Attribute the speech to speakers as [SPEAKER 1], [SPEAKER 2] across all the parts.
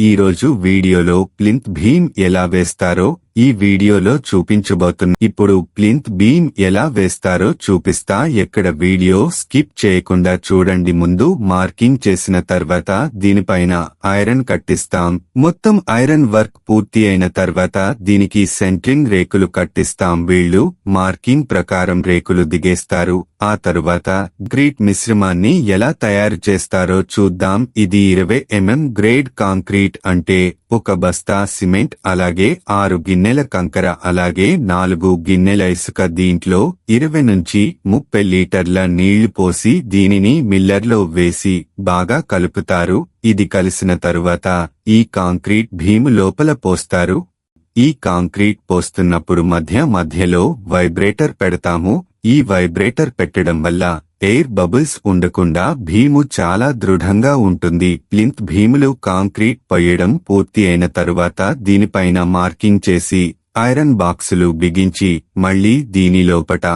[SPEAKER 1] ఈరోజు వీడియోలో ప్లింత్ భీమ్ ఎలా వేస్తారో ఈ వీడియోలో చూపించబోతున్న ఇప్పుడు ప్లింత్ బీమ్ ఎలా వేస్తారో చూపిస్తా. ఎక్కడ వీడియో స్కిప్ చేయకుండా చూడండి. ముందు మార్కింగ్ చేసిన తర్వాత దీనిపైన ఐరన్ కట్టిస్తాం. మొత్తం ఐరన్ వర్క్ పూర్తి అయిన తర్వాత దీనికి సెంట్రింగ్ రేకులు కట్టిస్తాం. వీళ్ళు మార్కింగ్ ప్రకారం రేకులు దిగేస్తారు. ఆ తరువాత గ్రీట్ మిశ్రమాన్ని ఎలా తయారు చేస్తారో చూద్దాం. ఇది ఇరవై ఎంఎం గ్రేడ్ కాంక్రీట్ అంటే ఒక బస్తా సిమెంట్ అలాగే ఆరు గిన్నె గిన్నెల కంకర అలాగే నాలుగు గిన్నెల ఇసుక దీంట్లో ఇరవై నుంచి ముప్పై లీటర్ల నీళ్ళు పోసి దీనిని మిల్లర్లో వేసి బాగా కలుపుతారు. ఇది కలిసిన తరువాత ఈ కాంక్రీట్ భీము లోపల పోస్తారు. ఈ కాంక్రీట్ పోస్తున్నప్పుడు మధ్య మధ్యలో వైబ్రేటర్ పెడతాము. ఈ వైబ్రేటర్ పెట్టడం వల్ల ఎయిర్ బబుల్స్ ఉండకుండా భీము చాలా దృఢంగా ఉంటుంది. ప్లింత్ భీములు కాంక్రీట్ పొయ్యడం పూర్తి అయిన తరువాత దీనిపైన మార్కింగ్ చేసి ఐరన్ బాక్సులు బిగించి మళ్ళీ దీని లోపట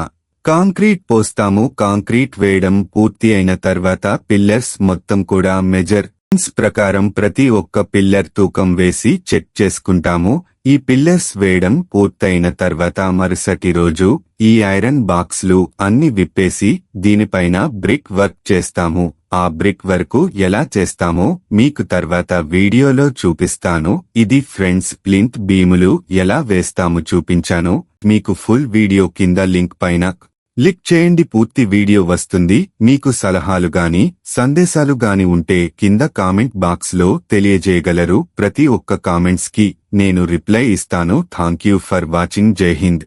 [SPEAKER 1] కాంక్రీట్ పోస్తాము. కాంక్రీట్ వేయడం పూర్తి అయిన తర్వాత పిల్లర్స్ మొత్తం కూడా మెజర్ ప్రకారం ప్రతి ఒక్క పిల్లర్ తూకం వేసి చెక్ చేసుకుంటాము. ఈ పిల్లర్స్ వేయడం పూర్తయిన తర్వాత మరుసటి రోజు ఈ ఐరన్ బాక్స్లు అన్ని విప్పేసి దీనిపైన బ్రిక్ వర్క్ చేస్తాము. ఆ బ్రిక్ వర్క్ ఎలా చేస్తామో మీకు తర్వాత వీడియోలో చూపిస్తాను. ఇది ఫ్రెండ్స్ ప్లింత్ బీములు ఎలా వేస్తాము చూపించాను. మీకు ఫుల్ వీడియో కింద లింక్ పైన లిక్ చేయండి పూర్తి వీడియో వస్తుంది మీకు సలహాలు గాని సందేశాలు గాని ఉంటే కింద కామెంట్ బాక్స్లో తెలియజేయగలరు. ప్రతి ఒక్క కామెంట్స్కి నేను రిప్లై ఇస్తాను. Thank you for watching. జై హింద్.